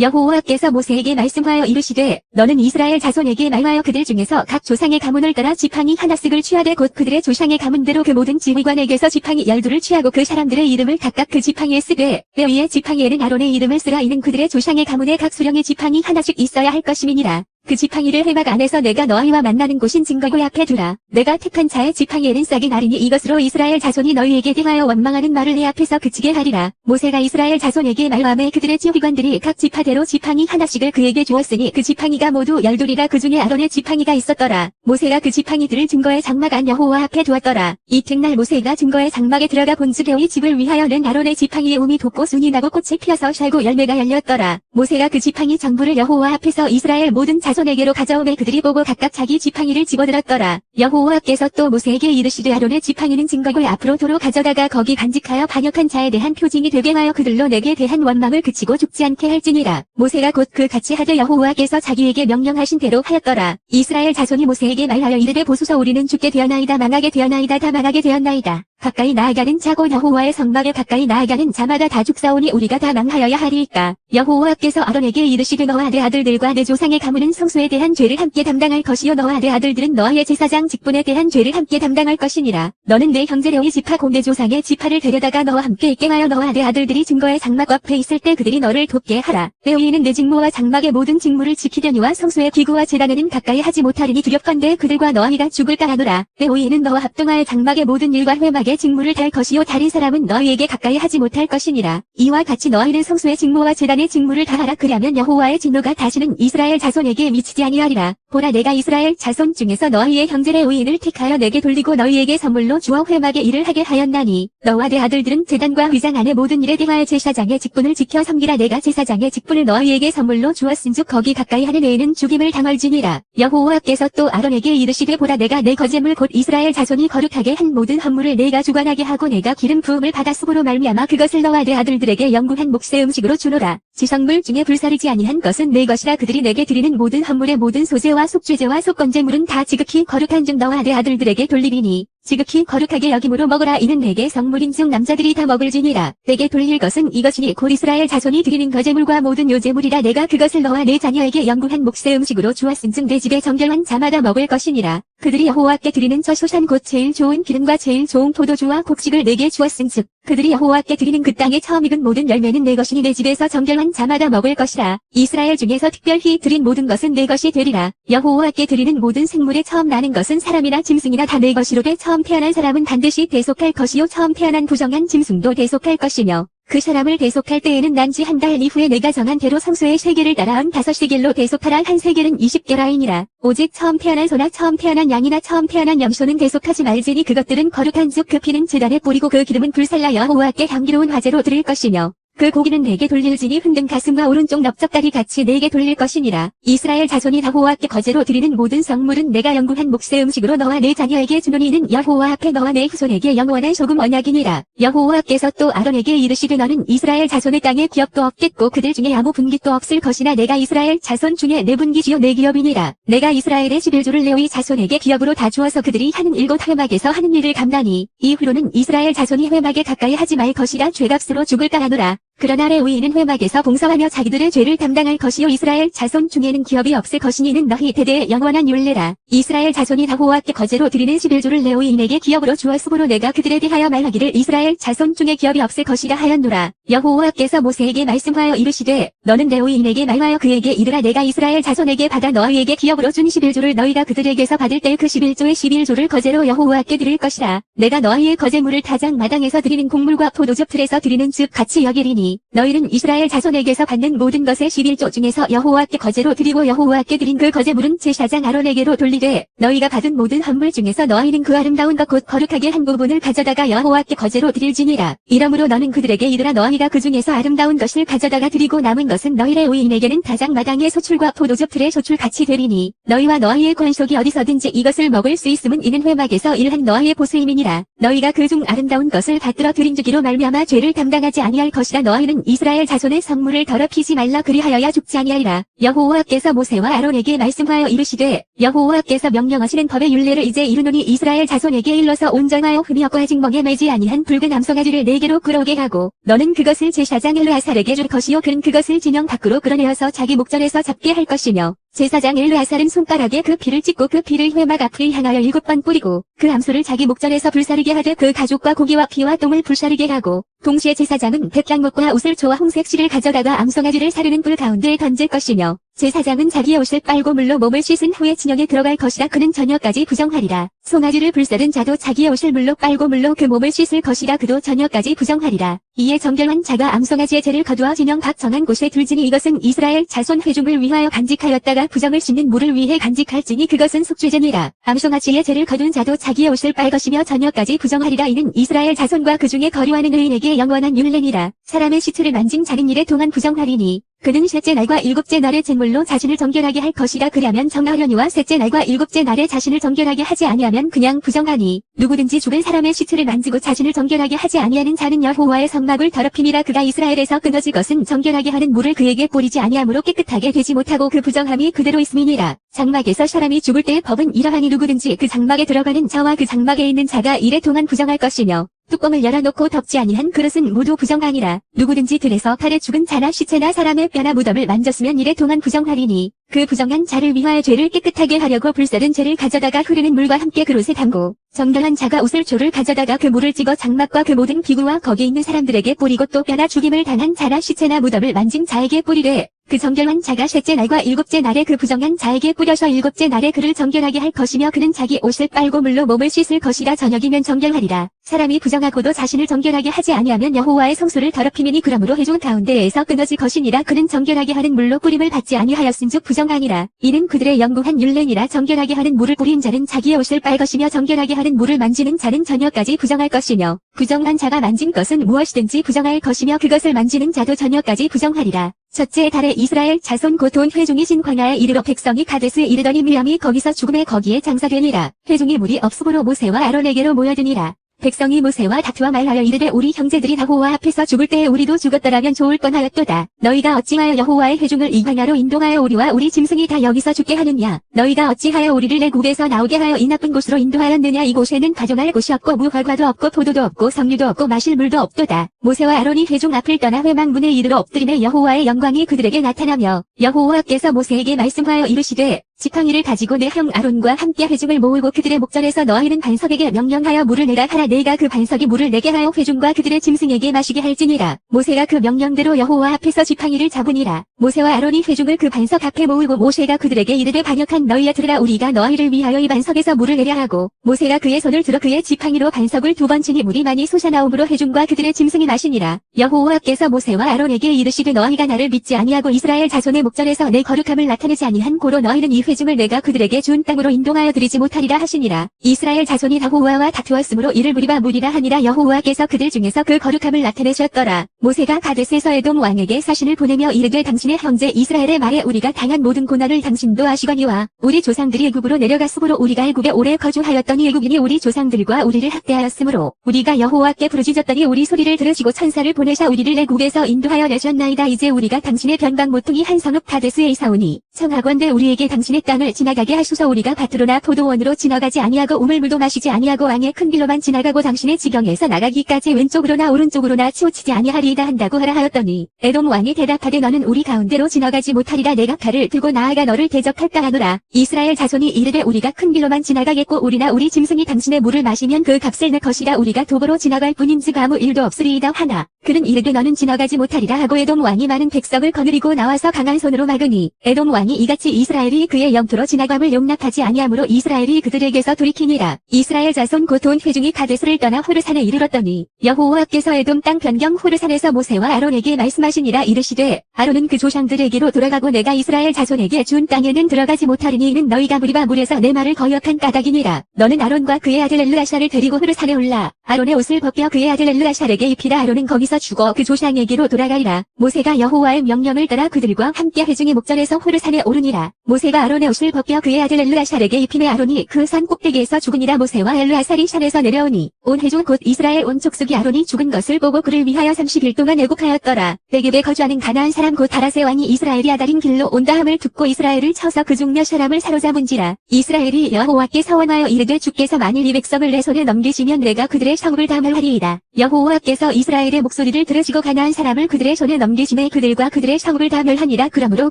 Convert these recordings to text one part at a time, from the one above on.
여호와께서 모세에게 말씀하여 이르시되 너는 이스라엘 자손에게 말하여 그들 중에서 각 조상의 가문을 따라 지팡이 하나씩을 취하되 곧 그들의 조상의 가문대로 그 모든 지휘관에게서 지팡이 열두를 취하고 그 사람들의 이름을 각각 그 지팡이에 쓰되 뼈 위에 지팡이에는 아론의 이름을 쓰라 이는 그들의 조상의 가문에 각 수령의 지팡이 하나씩 있어야 할 것임이니라. 그 지팡이를 회막 안에서 내가 너희와 만나는 곳인 증거고 앞에 두라. 내가 택한 자의 지팡이에는 싹이 나리니 이것으로 이스라엘 자손이 너희에게 대하여 원망하는 말을 내 앞에서 그치게 하리라. 모세가 이스라엘 자손에게 말하매 그들의 지휘관들이 각 지파대로 지팡이 하나씩을 그에게 주었으니 그 지팡이가 모두 열둘이라 그 중에 아론의 지팡이가 있었더라. 모세가 그 지팡이들을 증거의 장막 안 여호와 앞에 두었더라. 이튿날 모세가 증거의 장막에 들어가 본즈개의 집을 위하여는 아론의 지팡이에 움이 돋고 순이 나고 꽃이 피어서 살고 열매가 열렸더라. 모세가 그 지팡이 전부를 여호와 앞에서 이스라엘 모든 자 손에게로 가져오매 그들이 보고 각각 자기 지팡이를 집어들었더라. 여호와께서 또 모세에게 이르시되 아론의 지팡이는 증거를 앞으로 도로 가져다가 거기 간직하여 반역한 자에 대한 표징이 되게 하여 그들로 내게 대한 원망을 그치고 죽지 않게 할지니라. 모세가 곧 그 같이 하되 여호와께서 자기에게 명령하신 대로 하였더라. 이스라엘 자손이 모세에게 말하여 이르되 보소서 우리는 죽게 되었나이다 망하게 되었나이다 다 망하게 되었나이다. 가까이 나아가는 자고 여호와의 성막에 가까이 나아가는 자마다 다 죽사오니 우리가 다 망하여야 하리이까. 여호와께서 아론에게 이르시되 너와 내 아들들과 내 조상의 가문은 성소에 대한 죄를 함께 담당할 것이요 너와 내 아들들은 너의 제사장 직분에 대한 죄를 함께 담당할 것이니라. 너는 내 형제 레위 지파 공대 조상의 지파를 데려다가 너와 함께 있게 하여 너와 내 아들들이 증거의 장막 앞에 있을 때 그들이 너를 돕게 하라. 레위인은 내 직무와 장막의 모든 직무를 지키려니와 성소의 기구와 재단에는 가까이 하지 못하리니 두렵건대 그들과 너희가 죽을까 하노라. 레위인은 너와 합동하여 장막의 모든 일과 회막의 직무를 달 것이요 다른 사람은 너희에게 가까이 하지 못할 것이니라. 이와 같이 너희는 성소의 직무와 재단의 직무를 다하라 그리하면 여호와의 진노가 다시는 이스라엘 자손에게 미치지 아니하리라. 보라 내가 이스라엘 자손 중에서 너희의 형제의 의인을 택하여 내게 돌리고 너희에게 선물로 주어 회막의 일을 하게 하였나니 너와 내 아들들은 재단과 회장 안의 모든 일에 대하여 제사장의 직분을 지켜 섬기라. 내가 제사장의 직분을 너희에게 선물로 주었은즉 거기 가까이 하는 애는 죽임을 당할지니라. 여호와께서 또 아론에게 이르시되 보라 내가 내 거제물 곧 이스라엘 자손이 거룩하게 한 모든 헌물을 내가 주관하게 하고 내가 기름 부음을 수고로 말미암아 그것을 너와 내 아들들에게 영구한 몫의 음식으로 주노라 지성물 중에 불사르지 아니한 것은 내 것이라 그들이 내게 드리는 모든 헌물의 모든 소재와 속죄제와 속건제물은 다 지극히 거룩한 즉 너와 내 아들들에게 돌리리니 지극히 거룩하게 여김으로 먹으라. 이는 내게 성물인 즉 남자들이 다 먹을지니라. 내게 돌릴 것은 이것이니 곧 이스라엘 자손이 드리는 거제물과 모든 요제물이라. 내가 그것을 너와 내 자녀에게 영구한 몫의 음식으로 주었은즉 내 집에 정결한 자마다 먹을 것이니라. 그들이 여호와께 드리는 저 소산 곧 제일 좋은 기름과 제일 좋은 포도주와 곡식을 내게 주었은즉 그들이 여호와께 드리는 그 땅에 처음 익은 모든 열매는 내 것이니 내 집에서 정결한 자마다 먹을 것이라. 이스라엘 중에서 특별히 드린 모든 것은 내 것이 되리라. 여호와께 드리는 모든 생물에 처음 나는 것은 사람이나 짐승이나 다 내 것이로되 처음 태어난 사람은 반드시 대속할 것이요. 처음 태어난 부정한 짐승도 대속할 것이며 그 사람을 대속할 때에는 난지 한 달 이후에 내가 정한 대로 성소의 세계를 따라한 다섯 시길로 대속하라. 한 세계는 이십 개라이니라. 오직 처음 태어난 소나 처음 태어난 양이나 처음 태어난 염소는 대속하지 말지니 그것들은 거룩한 즉그 피는 제단에 뿌리고 그 기름은 불살라 여호와께 향기로운 화제로 드릴 것이며 그 고기는 내게 돌릴지니 흔든 가슴과 오른쪽 넓적다리 같이 내게 돌릴 것이니라. 이스라엘 자손이 여호와께 거제로 드리는 모든 성물은 내가 영구한 몫의 음식으로 너와 내 자녀에게 주노니 이는 여호와 앞에 너와 내 후손에게 영원한 소금 언약이니라. 여호와께서 또 아론에게 이르시되 너는 이스라엘 자손의 땅에 기업도 없겠고 그들 중에 아무 분깃도 없을 것이나 내가 이스라엘 자손 중에 내 분깃이요 내 기업이니라. 내가 이스라엘의 11조를 레위 자손에게 기업으로 다 주어서 그들이 하는 일곱 회막에서 하는 일을 감나니 이후로는 이스라엘 자손이 회막에 가까이 하지 말 것이라 죄값으로 죽을까 하노라. 그러나 레위인은 회막에서 봉사하며 자기들의 죄를 담당할 것이요 이스라엘 자손 중에는 기업이 없을 것이니는 너희 대대의 영원한 율례라. 이스라엘 자손이 다호와께 거제로 드리는 11조를 레위인에게 기업으로 주었으므로 내가 그들에 대하여 말하기를 이스라엘 자손 중에 기업이 없을 것이라 하였노라. 여호와께서 모세에게 말씀하여 이르시되 너는 레위인에게 말하여 그에게 이르라 내가 이스라엘 자손에게 받아 너희에게 기업으로 준 11조를 너희가 그들에게서 받을 때 그 11조의 11조를 거제로 여호와께 드릴 것이라. 내가 너희의 거제물을 타장 마당에서 드리는 곡물과 포도즙 틀에서 드리는 즉 같이 여기리니 너희는 이스라엘 자손에게서 받는 모든 것의 11조 중에서 여호와께 거제로 드리고 여호와께 드린 그 거제물은 제사장 아론에게로 돌리되 너희가 받은 모든 헌물 중에서 너희는 그 아름다운 것 곧 거룩하게 한 부분을 가져다가 여호와께 거제로 드릴지니라. 이러므로 너는 그들에게 이르라. 너희가 그 중에서 아름다운 것을 가져다가 드리고 남은 것은 너희의 의인에게는 다장 마당의 소출과 포도즙 틀의 소출 같이 되리니 너희와 너희의 권속이 어디서든지 이것을 먹을 수 있음은 이는 회막에서 일한 너희의 보수임이니라. 너희가 그 중 아름다운 것을 받들어 드린 주기로 말미암아 죄를 담당하지 아니할 것이라. 너 희는 이스라엘 자손의 성물을 더럽히지 말라 그리하여야 죽지 아니하리라. 여호와께서 모세와 아론에게 말씀하여 이르시되 여호와께서 명령하시는 법의 율례를 이제 이르노니 이스라엘 자손에게 일러서 온전하여 흠이 없고 아직 멍에 매지 아니한 붉은 암송아지를 네 개로 끌어오게 하고 너는 그것을 제사장 엘르아살에게 줄 것이요 그는 그것을 진영 밖으로 끌어내어서 자기 목전에서 잡게 할 것이며 제사장 엘르아살은 손가락에 그 피를 찍고 그 피를 회막 앞을 향하여 일곱 번 뿌리고 그 암소를 자기 목전에서 불사르게 하되 그 가죽과 고기와 피와 똥을 불사르게 하고 동시에 제사장은 백향목과 옷을 조와 홍색 실을 가져다가 암송아지를 사르는 불 가운데에 던질 것이며 제 사장은 자기의 옷을 빨고 물로 몸을 씻은 후에 진영에 들어갈 것이라 그는 저녁까지 부정하리라. 송아지를 불사른 자도 자기의 옷을 물로 빨고 물로 그 몸을 씻을 것이라 그도 저녁까지 부정하리라. 이에 정결한 자가 암송아지의 죄를 거두어 진영 각 정한 곳에 둘지니 이것은 이스라엘 자손 회중을 위하여 간직하였다가 부정을 씻는 물을 위해 간직할지니 그것은 속죄제니라. 암송아지의 죄를 거둔 자도 자기의 옷을 빨 것이며 저녁까지 부정하리라 이는 이스라엘 자손과 그 중에 거류하는 의인에게 영원한 율례니라. 사람의 시체를 만진 자는 일에 동안 부정하리니 그는 셋째 날과 일곱째 날에 쟁물로 자신을 정결하게 할 것이라 그리하면 정하려니와 셋째 날과 일곱째 날에 자신을 정결하게 하지 아니하면 그냥 부정하니 누구든지 죽은 사람의 시체를 만지고 자신을 정결하게 하지 아니하는 자는 여호와의 성막을 더럽힘이라 그가 이스라엘에서 끊어질 것은 정결하게 하는 물을 그에게 뿌리지 아니하므로 깨끗하게 되지 못하고 그 부정함이 그대로 있음이니라. 장막에서 사람이 죽을 때의 법은 이러하니 누구든지 그 장막에 들어가는 자와 그 장막에 있는 자가 이래 동안 부정할 것이며 뚜껑을 열어놓고 덮지 아니한 그릇은 모두 부정하니라. 누구든지 들에서 팔에 죽은 자나 시체나 사람의 뼈나 무덤을 만졌으면 이래 동안 부정하리니 그 부정한 자를 위하여 죄를 깨끗하게 하려고 불사른 죄를 가져다가 흐르는 물과 함께 그릇에 담고 정결한 자가 옷을 조를 가져다가 그 물을 찍어 장막과 그 모든 기구와 거기 있는 사람들에게 뿌리고 또 뼈나 죽임을 당한 자나 시체나 무덤을 만진 자에게 뿌리되 그 정결한 자가 셋째 날과 일곱째 날에 그 부정한 자에게 뿌려서 일곱째 날에 그를 정결하게 할 것이며 그는 자기 옷을 빨고 물로 몸을 씻을 것이라 저녁이면 정결하리라. 사람이 부정하고도 자신을 정결하게 하지 아니하면 여호와의 성소를 더럽히미니 그러므로 회중 가운데에서 끊어질 것이니라 그는 정결하게 하는 물로 뿌림을 받지 아니하였은즉 부정하니라. 이는 그들의 영구한 율례니라 정결하게 하는 물을 뿌린 자는 자기의 옷을 빨 것이며 정결하게 하는 물을 만지는 자는 저녁까지 부정할 것이며 부정한 자가 만진 것은 무엇이든지 부정할 것이며 그것을 만지는 자도 저녁까지 부정하리라. 첫째 달에 이스라엘 자손 고돈 회중이 신광야에 이르러 백성이 가데스에 이르더니 미암이 거기서 죽음에 거기에 장사되니라. 회중이 물이 없으므로 모세와 아론에게로 모여드니라. 백성이 모세와 다투어 말하여 이르되 우리 형제들이 여호와 앞에서 죽을 때에 우리도 죽었더라면 좋을 뻔하였도다. 너희가 어찌하여 여호와의 회중을 이 광야로 인도하여 우리와 우리 짐승이 다 여기서 죽게 하느냐. 너희가 어찌하여 우리를 내 국에서 나오게 하여 이 나쁜 곳으로 인도하였느냐. 이곳에는 가정할 곳이 없고 무화과도 없고 포도도 없고 석류도 없고 마실 물도 없도다. 모세와 아론이 회중 앞을 떠나 회망문에 이르러 엎드림에 여호와의 영광이 그들에게 나타나며 여호와께서 모세에게 말씀하여 이르시되 지팡이를 가지고 내 형 아론과 함께 회중을 모으고 그들의 목전에서 너희는 반석에게 명령하여 물을 내라 하라. 내가 그 반석이 물을 내게 하여 회중과 그들의 짐승에게 마시게 할지니라. 모세가 그 명령대로 여호와 앞에서 지팡이를 잡으니라. 모세와 아론이 회중을 그 반석 앞에 모으고 모세가 그들에게 이르되 반역한 너희야 들으라. 우리가 너희를 위하여 이 반석에서 물을 내려 하고 모세가 그의 손을 들어 그의 지팡이로 반석을 두 번 치니 물이 많이 솟아나오므로 회중과 그들의 짐승이 마시니라. 여호와께서 모세와 아론에게 이르시되 너희가 나를 믿지 아니하고 이스라엘 자손의 목전에서 내 거룩함을 나타내지 아니한 고로 너희는 이 회 중을 내가 그들에게 준 땅으로 인도하여 드리지 못하리라 하시니라. 이스라엘 자손이 여호와와 다투었으므로 이를 무리바 무리라 하니라 여호와께서 그들 중에서 그 거룩함을 나타내셨더라. 모세가 가데스에서 에돔 왕에게 사신을 보내며 이르되 당신의 형제 이스라엘의 말에 우리가 당한 모든 고난을 당신도 아시거니와 우리 조상들이 애굽으로 내려갔으므로 우리가 애굽에 오래 거주하였더니 애굽인이 우리 조상들과 우리를 학대하였으므로 우리가 여호와께 부르짖었더니 우리 소리를 들으시고 천사를 보내사 우리를 애국에서 인도하여 내셨나이다 이제 우리가 당신의 변방 모퉁이 한 성읍 가데스에 이사오니 청하건대 우리에게 당신의 땅을 지나가게 하소서. 우리가 밭으로나 포도원으로 지나가지 아니하고 우물물도 마시지 아니하고 왕의 큰 길로만 지나가고 당신의 지경에서 나가기까지 왼쪽으로나 오른쪽으로나 치우치지 아니하리이다 한다고 하라 하였더니 에돔 왕이 대답하되 너는 우리 가운데로 지나가지 못하리라. 내가 칼을 들고 나아가 너를 대적할까 하노라. 이스라엘 자손이 이르되 우리가 큰 길로만 지나가겠고 우리나 우리 짐승이 당신의 물을 마시면 그 값을 내 것이라. 우리가 도보로 지나갈 뿐인즉 아무 일도 없으리이다 하나 그는 이르되 너는 지나가지 못하리라 하고 에돔 왕이 많은 백성을 거느리고 나와서 강한 손으로 막으니 에돔 왕이 이같이 이스라엘이 그의 영토로 지나감을 용납하지 아니하므로 이스라엘이 그들에게서 돌이키니라. 이스라엘 자손 고돈 회중이 가데스를 떠나 호르산에 이르렀더니 여호와께서 에돔 땅 변경 호르산에서 모세와 아론에게 말씀하시니라 이르시되 아론은 그 조상들에게로 돌아가고 내가 이스라엘 자손에게 준 땅에는 들어가지 못하리니 이는 너희가 무리바 물에서 내 말을 거역한 까닭이니라. 너는 아론과 그의 아들 엘르아샤를 데리고 호르산에 올라 아론의 옷을 벗겨 그의 아들 엘르아샬에게 입히라 아론은 거기서 죽어 그 조상에게로 돌아가리라. 모세가 여호와의 명령을 따라 그들과 함께 회중의 목전에서 호르산에 오르니라. 모세가 아론의 옷을 벗겨 그의 아들 엘르아샬에게 입히매 아론이 그 산 꼭대기에서 죽으니라 모세와 엘르아살이 산에서 내려오니 온 회중 곧 이스라엘 온 족속이 아론이 죽은 것을 보고 그를 위하여 30일 동안 애국하였더라. 내geb에 거주하는 가나안 사람 곧 다라세 왕이 이스라엘이 아달인 길로 온다 함을 듣고 이스라엘을 쳐서 그중 몇 사람을 사로잡은지라. 이스라엘이 여호와께 서원하여 이르되 주께서 만일 이 백성을 내 손에 넘기시면 내가 그들의 성읍을 담을하리이다. 여호와께서 이스라엘의 목소리를 들으시고 가나안 사람을 그들의 손에 넘기시매 그들과 그들의 성읍을 담을하니라. 그러므로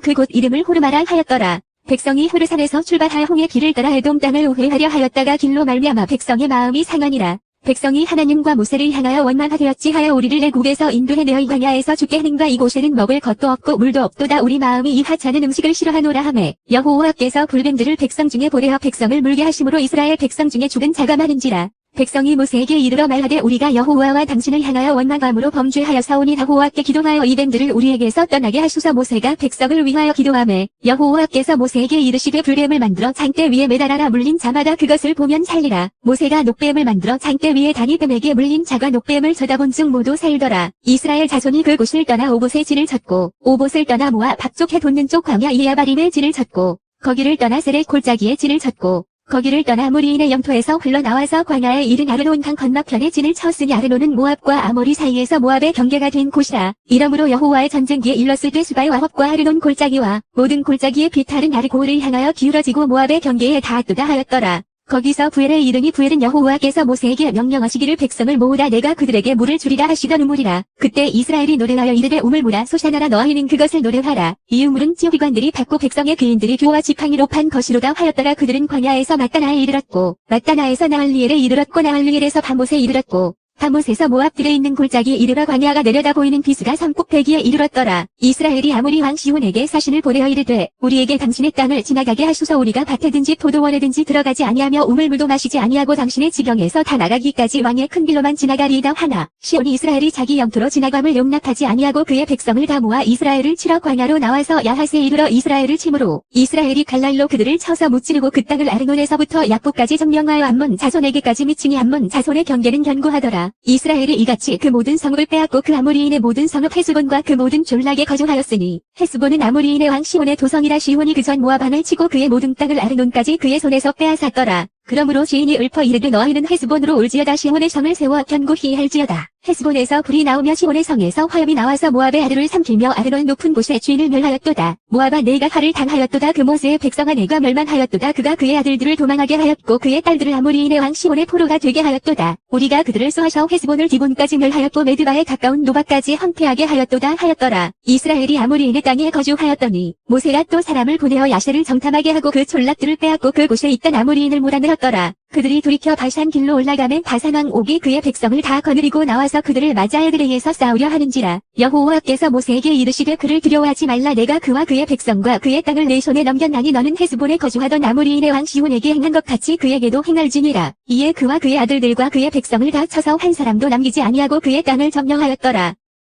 그곳 이름을 호르마라 하였더라. 백성이 후르산에서 출발하여 홍해 길을 따라 에돔 땅을 우회하려 하였다가 길로 말미암아 백성의 마음이 상하니라. 백성이 하나님과 모세를 향하여 원망하되었지 하여 우리를 내국에서 인도해내어 이 광야에서 죽게 하는가 이곳에는 먹을 것도 없고 물도 없도다 우리 마음이 이 하찮은 음식을 싫어하노라 하매 여호와께서 불뱀들을 백성 중에 보내어 백성을 물게 하심으로 이스라엘 백성 중에 죽은 자가 많은지라 백성이 모세에게 이르러 말하되 우리가 여호와와 당신을 향하여 원망함으로 범죄하여사오니 여호와께 기도하여 이 뱀들을 우리에게서 떠나게 하소서. 모세가 백성을 위하여 기도하매 여호와께서 모세에게 이르시되 불뱀을 만들어 장대 위에 매달아라 물린 자마다 그것을 보면 살리라. 모세가 녹뱀을 만들어 장대 위에 다니 뱀에게 물린 자가 녹뱀을 쳐다본 즉 모두 살더라. 이스라엘 자손이 그 곳을 떠나 오봇의 진을 쳤고 오봇을 떠나 모아 박쪽해 돋는 쪽 광야 이야바림의 진을 쳤고 거기를 떠나 세레 골짜기의 진을 쳤고 거기를 떠나 무리인의 영토에서 흘러나와서 광야에 이른 아르논 강 건너편에 진을 쳤으니 아르논은 모압과 아모리 사이에서 모압의 경계가 된 곳이라. 이러므로 여호와의 전쟁기에 일렀을 때 수바의 와합과 아르논 골짜기와 모든 골짜기의 비탈은 아르고를 향하여 기울어지고 모압의 경계에 닿았도다 하였더라. 거기서 부엘에 이르니 부엘은 여호와께서 모세에게 명령하시기를 백성을 모으라 내가 그들에게 물을 주리라 하시던 우물이라. 그때 이스라엘이 노래하여 이르되 우물무라 소샤나라 너희는 그것을 노래하라. 이 우물은 지휘관들이 받고 백성의 귀인들이 교와 지팡이로 판 것이로다 하였더라 그들은 광야에서 마따나에 이르렀고 마따나에서 나할리엘에 이르렀고 나할리엘에서 바못에 이르렀고 바못에서 모압들에 있는 골짜기에 이르러 광야가 내려다 보이는 비스가 산꼭대기에 이르렀더라. 이스라엘이 아무리 왕 시온에게 사신을 보내어 이르되 우리에게 당신의 땅을 지나가게 하소서 우리가 밭에든지 포도원에든지 들어가지 아니하며 우물물도 마시지 아니하고 당신의 지경에서 다 나가기까지 왕의 큰 길로만 지나가리이다 하나 시온이 이스라엘이 자기 영토로 지나감을 용납하지 아니하고 그의 백성을 다 모아 이스라엘을 치러 광야로 나와서 야하스에 이르러 이스라엘을 치므로 이스라엘이 갈랄로 그들을 쳐서 무찌르고 그 땅을 아르논에서부터 약보까지 점령하여 암몬 자손에게까지 미치니 암몬 자손의 경계는 견고하더라. 이스라엘이 이같이 그 모든 성읍을 빼앗고 그 아모리인의 모든 성읍 헤스본과 그 모든 졸락에 거주하였으니 헤스본은 아모리인의 왕 시온의 도성이라 시온이 그 전 모아반을 치고 그의 모든 땅을 아르논까지 그의 손에서 빼앗았더라. 그러므로 시인이 읊어 이르되 너희는 헤스본으로 올지어다 시온의 성을 세워 견고히 할지어다. 헤스본에서 불이 나오며 시온의 성에서 화염이 나와서 모압의 아들을 삼키며 아르논 높은 곳에 주인을 멸하였도다. 모압아 내가 화를 당하였도다. 그 모세의 백성아 내가 멸망하였도다. 그가 그의 아들들을 도망하게 하였고 그의 딸들을 아무리인의 왕 시온의 포로가 되게 하였도다. 우리가 그들을 쏘아서 헤스본을 디본까지 멸하였고 메드바에 가까운 노바까지 황폐하게 하였도다 하였더라. 이스라엘이 아무리인의 땅에 거주하였더니 모세가 또 사람을 보내어 야세를 정탐하게 하고 그 촌락들을 빼앗고 그곳에 있던 아무리인을 몰아내었더라. 그들이 돌이켜 바산 길로 올라가면 바산왕 옥이 그의 백성을 다 거느리고 나와서 그들을 맞아 에드레에서 싸우려 하는지라 여호와께서 모세에게 이르시되 그를 두려워하지 말라. 내가 그와 그의 백성과 그의 땅을 내 손에 넘겼나니 너는 헤스본에 거주하던 아무리인의 왕 시온에게 행한 것 같이 그에게도 행할지니라. 이에 그와 그의 아들들과 그의 백성을 다 쳐서 한 사람도 남기지 아니하고 그의 땅을 점령하였더라